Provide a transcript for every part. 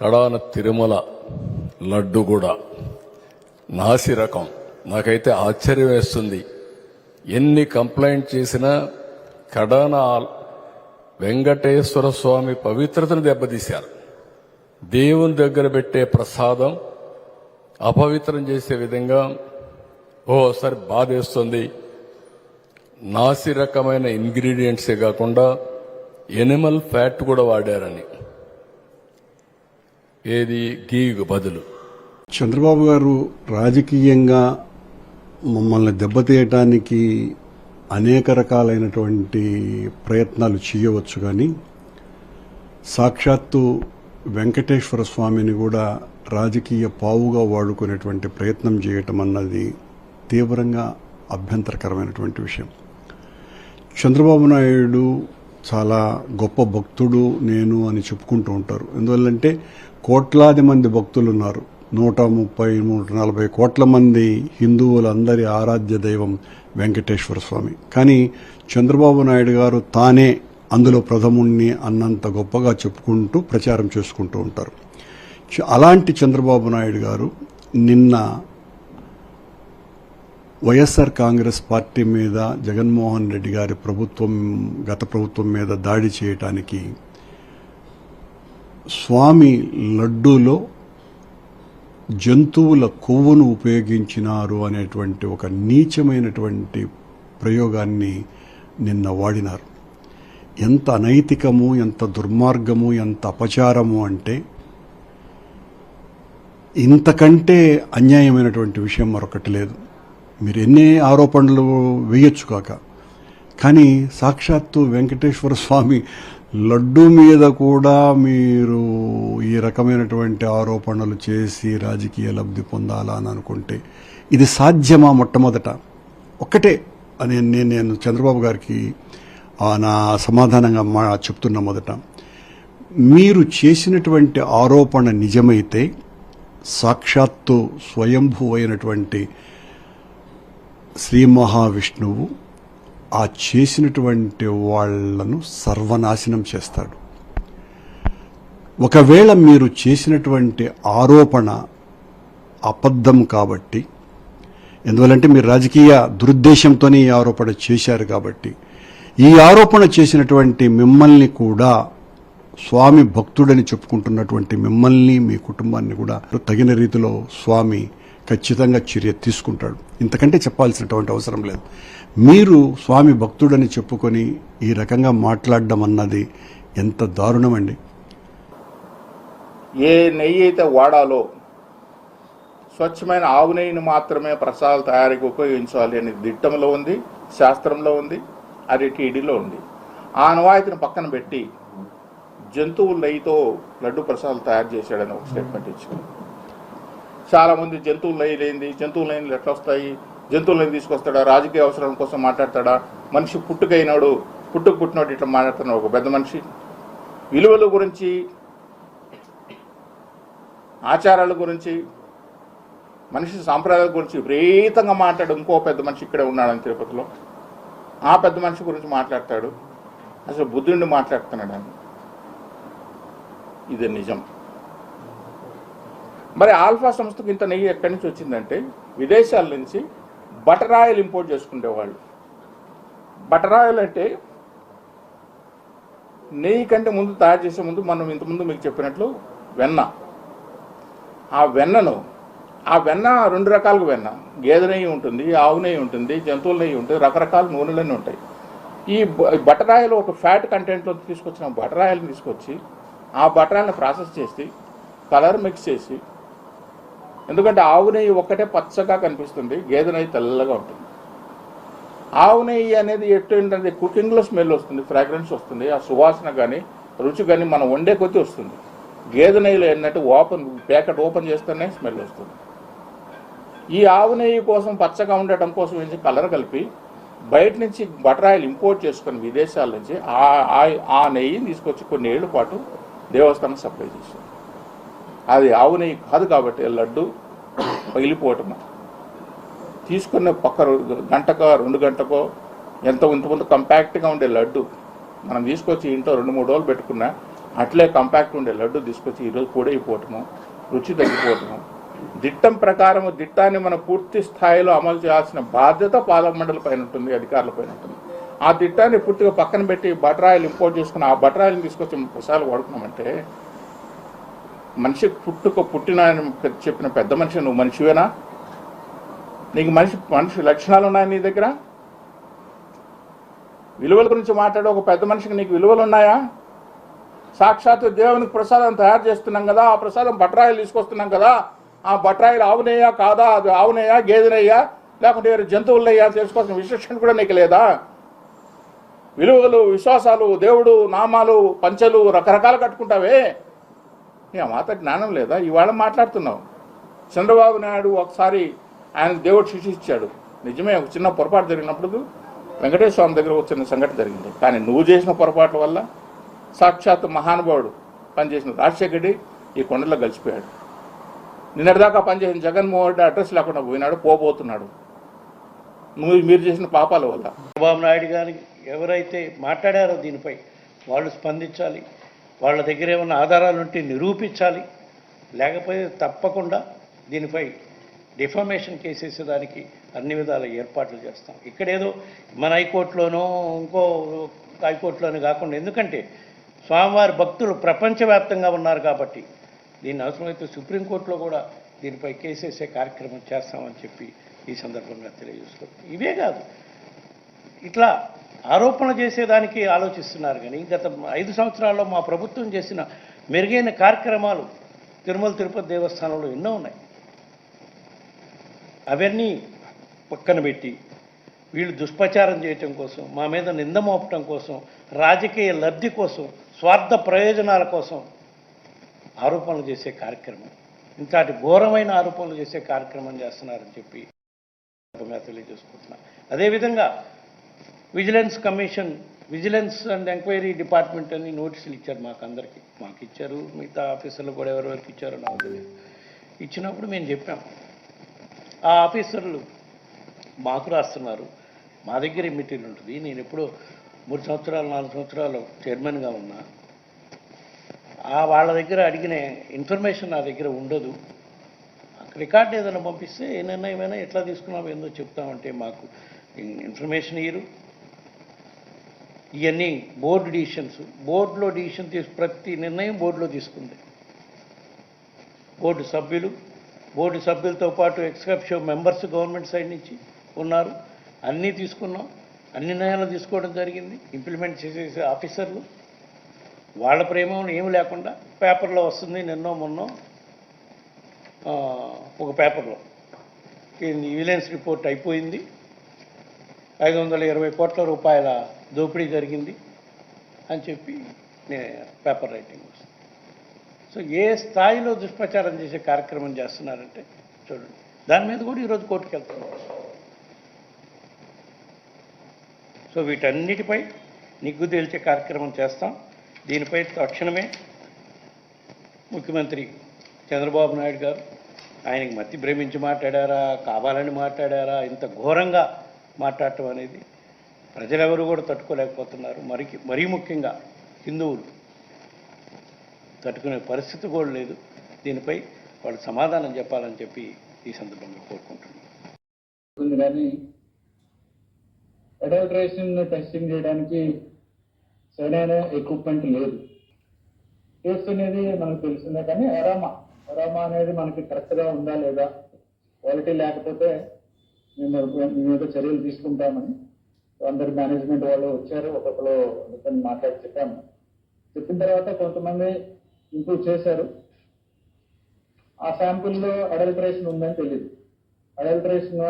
కడాన తిరుమల లడ్డు కూడా. నాసి రకం. నాకైతే ఆశ్చర్యం వేస్తుంది. ఎన్ని కంప్లైంట్ చేసినా కడాన వెంకటేశ్వర స్వామి పవిత్రతను దెబ్బతీశారు. దేవుని దగ్గర పెట్టే ప్రసాదం అపవిత్రం చేసే విధంగా ఓసారి బాధేస్తుంది. నాసి రకమైన ఇంగ్రీడియంట్సే కాకుండా ఎనిమల్ ఫ్యాట్ కూడా వాడారని. ఏది గీకు బదులు? చంద్రబాబు గారు రాజకీయంగా మమ్మల్ని దెబ్బతీయటానికి అనేక రకాలైనటువంటి ప్రయత్నాలు చేయవచ్చు కానీ సాక్షాత్తు వెంకటేశ్వర స్వామిని కూడా రాజకీయ పావుగా వాడుకునేటువంటి ప్రయత్నం చేయటం అన్నది తీవ్రంగా అభ్యంతరకరమైనటువంటి విషయం. చంద్రబాబు నాయుడు చాలా గొప్ప భక్తుడు నేను అని చెప్పుకుంటూ ఉంటారు. ఎందువల్లంటే కోట్లాది మంది భక్తులు ఉన్నారు నూట ముప్పై నూట నలభై కోట్ల మంది హిందువులందరి ఆరాధ్య దైవం వెంకటేశ్వర స్వామి. కానీ చంద్రబాబు నాయుడు గారు తానే అందులో ప్రథముణ్ణి అన్నంత గొప్పగా చెప్పుకుంటూ ప్రచారం చేసుకుంటూ ఉంటారు. అలాంటి చంద్రబాబు నాయుడు గారు నిన్న వైఎస్ఆర్ కాంగ్రెస్ పార్టీ మీద జగన్మోహన్ రెడ్డి గారి ప్రభుత్వం గత ప్రభుత్వం మీద దాడి చేయటానికి స్వామి లడ్డూలో జంతువుల కొవ్వును ఉపయోగించినారు అనేటువంటి ఒక నీచమైనటువంటి ప్రయోగాన్ని నిన్న వాడినారు. ఎంత అనైతికము ఎంత దుర్మార్గము ఎంత అపచారము అంటే ఇంతకంటే అన్యాయమైనటువంటి విషయం మరొకటి లేదు. మీరు ఎన్ని ఆరోపణలు వేయొచ్చు కాక. కానీ సాక్షాత్తు వెంకటేశ్వర స్వామి లడ్డు మీద కూడా మీరు ఈ రకమైనటువంటి ఆరోపణలు చేసి రాజకీయ లబ్ధి పొందాలా అని అనుకుంటే ఇది సాధ్యమా మొట్టమొదట? ఒక్కటే అని నేను నేను చంద్రబాబు గారికి ఆ, నా సమాధానంగా మా చెప్తున్న మొదట. మీరు చేసినటువంటి ఆరోపణ నిజమైతే సాక్షాత్తు స్వయంభూ అయినటువంటి శ్రీ మహావిష్ణువు ఆ చేసినటువంటి వాళ్ళను సర్వనాశనం చేస్తాడు. ఒకవేళ మీరు చేసినటువంటి ఆరోపణ అబద్ధం కాబట్టి ఎందువలంటే మీరు రాజకీయ దురుద్దేశంతోనే ఈ ఆరోపణ చేశారు కాబట్టి ఈ ఆరోపణ చేసినటువంటి మిమ్మల్ని కూడా స్వామి భక్తుడని చెప్పుకుంటున్నటువంటి మిమ్మల్ని మీ కుటుంబాన్ని కూడా తగిన రీతిలో స్వామి ఖచ్చితంగా చర్య తీసుకుంటాడు. ఇంతకంటే చెప్పాల్సినటువంటి అవసరం లేదు. మీరు స్వామి భక్తుడని చెప్పుకొని ఈ రకంగా మాట్లాడడం అన్నది ఎంత దారుణమండి. ఏ నెయ్యి అయితే వాడాలో స్వచ్ఛమైన ఆవు నెయ్యిని మాత్రమే ప్రసాదాల తయారీకి ఉపయోగించాలి అని దిట్టంలో ఉంది శాస్త్రంలో ఉంది అది టీడీలో ఉంది. ఆ అనువాయితీని పక్కన పెట్టి జంతువుల నెయ్యితో లడ్డు ప్రసాదాలు తయారు చేశాడని ఒక స్టేట్మెంట్ ఇచ్చాడు చాలా మంది జంతువుల నెయ్యి లేనిది జంతువుల లైన్లు ఎట్లా వస్తాయి జంతువుల లైన్ తీసుకొస్తాడా రాజకీయ అవసరం కోసం మాట్లాడతాడా మనిషి పుట్టుకైనాడు పుట్టుకు పుట్టినాడు ఇట్లా మాట్లాడుతున్నాడు ఒక పెద్ద మనిషి. విలువల గురించి ఆచారాల గురించి మనిషి సాంప్రదాయాల గురించి విపరీతంగా మాట్లాడు ఇంకో పెద్ద మనిషి ఇక్కడే ఉన్నాడని తిరుపతిలో. ఆ పెద్ద మనిషి గురించి మాట్లాడతాడు. అసలు బుద్ధుడిని మాట్లాడుతున్నాడు అని ఇది నిజం. మరి ఆల్ఫా సంస్థకు ఇంత నెయ్యి ఎక్కడి నుంచి వచ్చిందంటే విదేశాల నుంచి బటర్ ఆయిల్ ఇంపోర్ట్ చేసుకునేవాళ్ళు బటర్ ఆయిల్ అంటే నెయ్యి కంటే ముందు తయారు చేసే ముందు మనం ఇంతకుముందు మీకు చెప్పినట్లు వెన్న. ఆ వెన్నను ఆ వెన్న రెండు రకాలుగా వెన్న. గేదె నెయ్యి ఉంటుంది ఆవు నెయ్యి ఉంటుంది జంతువుల నెయ్యి ఉంటుంది రకరకాల నూనెలన్నీ ఉంటాయి. ఈ బ- బటర్ ఆయిల్ ఒక ఫ్యాట్ కంటెంట్లో తీసుకొచ్చిన బటర్ ఆయిల్ని తీసుకొచ్చి ఆ బటర్ ఆయిల్ని ప్రాసెస్ చేసి కలర్ మిక్స్ చేసి ఎందుకంటే ఆవు నెయ్యి ఒక్కటే పచ్చగా కనిపిస్తుంది గేదె నెయ్యి తెల్లగా ఉంటుంది. ఆవు నెయ్యి అనేది ఎటు ఏంటంటే కుకింగ్లో స్మెల్ వస్తుంది ఫ్రాగ్రెన్స్ వస్తుంది ఆ సువాసన కానీ రుచి కానీ మనం వండే కొద్దీ వస్తుంది. గేదె నెయ్యిలో ఏంటంటే ఓపెన్ ప్యాకెట్ ఓపెన్ చేస్తేనే స్మెల్ వస్తుంది. ఈ ఆవు నెయ్యి కోసం పచ్చగా ఉండటం కోసం ఏంటి కలర్ కలిపి బయట నుంచి బటర్ ఆయిల్ ఇంపోర్ట్ చేసుకుని విదేశాల నుంచి ఆ ఆ- నెయ్యిని తీసుకొచ్చి కొన్ని ఏళ్ళ పాటు దేవస్థానం సప్లై చేసింది అది ఆవు నెయ్యి కాదు కాబట్టి లడ్డు పగిలిపోవటము. తీసుకున్న పక్క గంటకో రెండు గంటకో ఎంత ఇంతకుముందు కంపాక్ట్గా ఉండే లడ్డు మనం తీసుకొచ్చి ఇంట్లో రెండు మూడు రోజులు పెట్టుకున్నా అట్లే కంపాక్ట్ ఉండే లడ్డు తీసుకొచ్చి ఈరోజు పొడైపోవటము రుచి తగ్గిపోవటము. దిట్టం ప్రకారం దిట్టాన్ని మనం పూర్తి స్థాయిలో అమలు చేయాల్సిన బాధ్యత పాలమండలి పైన ఉంటుంది అధికారుల పైన ఉంటుంది. ఆ దిట్టాన్ని పూర్తిగా పక్కన పెట్టి బటరాయిలు ఇంపోర్ట్ చేసుకుని ఆ బటరాయిలు తీసుకొచ్చి ప్రసాదాలు వాడుకున్నామంటే మనిషి పుట్టుక పుట్టిన చెప్పిన పెద్ద మనిషి నువ్వు మనిషివేనా? నీకు మనిషి మనిషి లక్షణాలు ఉన్నాయి నీ దగ్గర? విలువల గురించి మాట్లాడే ఒక పెద్ద మనిషికి నీకు విలువలు ఉన్నాయా? సాక్షాత్ దేవునికి ప్రసాదం తయారు చేస్తున్నాం కదా ఆ ప్రసాదం బట్రాయిలు తీసుకొస్తున్నాం కదా ఆ బట్రాయిలు ఆవునేయా కాదా అది ఆవునేయా గేదెనయ్యా లేకుంటే వేరే జంతువులయ్యా తెలుసుకోవాల్సిన విశేషణ కూడా నీకు లేదా? విలువలు విశ్వాసాలు దేవుడు నామాలు పంచలు రకరకాలు కట్టుకుంటావే. నీ మాత జ్ఞానం లేదా? ఇవాళ మాట్లాడుతున్నావు చంద్రబాబు నాయుడు ఒకసారి ఆయన దేవుడు శిక్ష ఇచ్చాడు నిజమే ఒక చిన్న పొరపాటు జరిగినప్పుడు వెంకటేశ్వర స్వామి దగ్గర ఒక చిన్న సంఘటన జరిగింది. కానీ నువ్వు చేసిన పొరపాట్ల వల్ల సాక్షాత్ మహానుభావుడు పనిచేసిన రాజశేఖర్ రెడ్డి ఈ కొండలో కలిసిపోయాడు నిన్నటిదాకా పనిచేసిన జగన్మోహన్ రెడ్డి అడ్రస్ లేకుండా పోయినాడు పోబోతున్నాడు. నువ్వు మీరు చేసిన పాపాల వల్ల. చంద్రబాబు నాయుడు గారి ఎవరైతే మాట్లాడారో దీనిపై వాళ్ళు స్పందించాలి. వాళ్ళ దగ్గర ఏమైనా ఆధారాలుంటే నిరూపించాలి. లేకపోతే తప్పకుండా దీనిపై డిఫర్మేషన్ కేసేసేదానికి అన్ని విధాల ఏర్పాట్లు చేస్తాం. ఇక్కడేదో మన హైకోర్టులోనో ఇంకో హైకోర్టులోనే కాకుండా ఎందుకంటే స్వామివారి భక్తులు ప్రపంచవ్యాప్తంగా ఉన్నారు కాబట్టి దీన్ని అవసరమైతే సుప్రీంకోర్టులో కూడా దీనిపై కేసేసే కార్యక్రమం చేస్తామని చెప్పి ఈ సందర్భంగా తెలియజేసుకుంటాం ఇవే కాదు. ఇట్లా ఆరోపణ చేసేదానికి ఆలోచిస్తున్నారు కానీ గత ఐదు సంవత్సరాల్లో మా ప్రభుత్వం చేసిన మెరుగైన కార్యక్రమాలు తిరుమల తిరుపతి దేవస్థానంలో ఎన్నో ఉన్నాయి. అవన్నీ పక్కన పెట్టి వీళ్ళు దుష్ప్రచారం చేయటం కోసం మా మీద నింద మోపటం కోసం రాజకీయ లబ్ధి కోసం స్వార్థ ప్రయోజనాల కోసం ఆరోపణలు చేసే కార్యక్రమం. ఇంతటి ఘోరమైన ఆరోపణలు చేసే కార్యక్రమం చేస్తున్నారని చెప్పి తెలియజేసుకుంటున్నా. అదేవిధంగా vigilance commission vigilance and enquiry department అని నోటీసులు ఇచ్చారు మాకు అందరికీ. మాకు ఇచ్చారు మిగతా ఆఫీసర్లు కూడా ఎవరెవరికి ఇచ్చారో నాకు తెలియదు. ఇచ్చినప్పుడు మేము చెప్పాం. ఆ ఆఫీసర్లు మాకు రాస్తున్నారు. మా దగ్గర మెటీరియల్ ఉంటుంది. నేను ఎప్పుడో మూడు సంవత్సరాలు నాలుగు సంవత్సరాలు చైర్మన్గా ఉన్నా. ఆ వాళ్ళ దగ్గర అడిగిన ఇన్ఫర్మేషన్ నా దగ్గర ఉండదు. రికార్డ్ ఏదైనా పంపిస్తే ఏ నిర్ణయమైనా ఎట్లా తీసుకున్నావు ఏందో చెప్తామంటే మాకు ఇన్ఫర్మేషన్ ఇయ్యరు. ఇవన్నీ బోర్డు డిసిషన్స్. బోర్డులో డిసిషన్ తీసు ప్రతి నిర్ణయం బోర్డులో తీసుకుంది. బోర్డు సభ్యులు బోర్డు సభ్యులతో పాటు ఎక్స్కప్షో మెంబర్స్ గవర్నమెంట్ సైడ్ నుంచి ఉన్నారు. అన్నీ తీసుకున్నాం. అన్ని నిర్ణయాలు తీసుకోవడం జరిగింది. ఇంప్లిమెంట్ చేసేసే ఆఫీసర్లు. వాళ్ళ ప్రేమ ఏమి లేకుండా పేపర్లో వస్తుంది నిన్నో మొన్నో. ఒక పేపర్లో. విజిలెన్స్ రిపోర్ట్ అయిపోయింది. ఐదు వందల ఇరవై కోట్ల రూపాయల దోపిడీ జరిగింది అని చెప్పి నేను పేపర్ రైటింగ్ వస్తుంది. సో ఏ స్థాయిలో దుష్ప్రచారం చేసే కార్యక్రమం చేస్తున్నారంటే చూడండి. దాని మీద కూడా ఈరోజు కోర్టుకు వెళ్తున్నాం. సో వీటన్నిటిపై నిగ్గు తేల్చే కార్యక్రమం చేస్తాం. దీనిపై తక్షణమే ముఖ్యమంత్రి చంద్రబాబు నాయుడు గారు ఆయనకి మతి భ్రమించి మాట్లాడారా కావాలని మాట్లాడారా ఇంత ఘోరంగా మాట్లాడటం అనేది ప్రజలెవరు కూడా తట్టుకోలేకపోతున్నారు. మరి మరీ ముఖ్యంగా హిందువులు తట్టుకునే పరిస్థితి కూడా లేదు. దీనిపై వాళ్ళు సమాధానం చెప్పాలని చెప్పి ఈ సందర్భంగా కోరుకుంటున్నాను. కానీ అడల్ట్రేషన్ టెస్టింగ్ చేయడానికి సరైన ఎక్విప్మెంట్ లేదు. టేస్ట్ అనేది మనకు తెలిసిందే కానీ అరామా. అరామా అనేది మనకి కరెక్ట్గా ఉందా లేదా? క్వాలిటీ లేకపోతే మేము మీ మీద చర్యలు తీసుకుంటామని అందరు మేనేజ్మెంట్ వాళ్ళు వచ్చారు ఒక్కొక్కరు అందుకని మాట్లాడి చెప్పాము చెప్పిన తర్వాత కొంతమంది ఇంప్రూవ్ చేశారు. ఆ శాంపుల్లో అడల్టరేషన్ ఉందని తెలియదు అడల్టరేషన్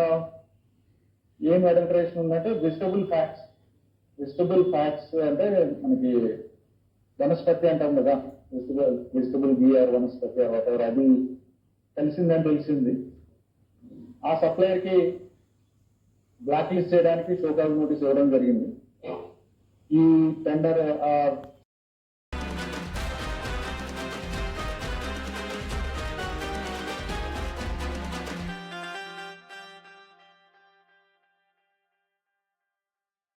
ఏం అడల్టరేషన్ ఉందంటే వెజిటబుల్ ఫ్యాట్స్ వెజిటబుల్ ఫ్యాట్స్ అంటే మనకి వనస్పతి అంటాం కదా. వెజిటబుల్ వెజిటబుల్ బిఆర్ వనస్పతి వాటెవర్ అది తెలిసిందని తెలిసింది. ఆ సప్లయర్కి బ్లాక్ లిస్ట్ చేయడానికి షోకాజ్ నోటీస్ ఇవ్వడం జరిగింది. ఈ టెండర్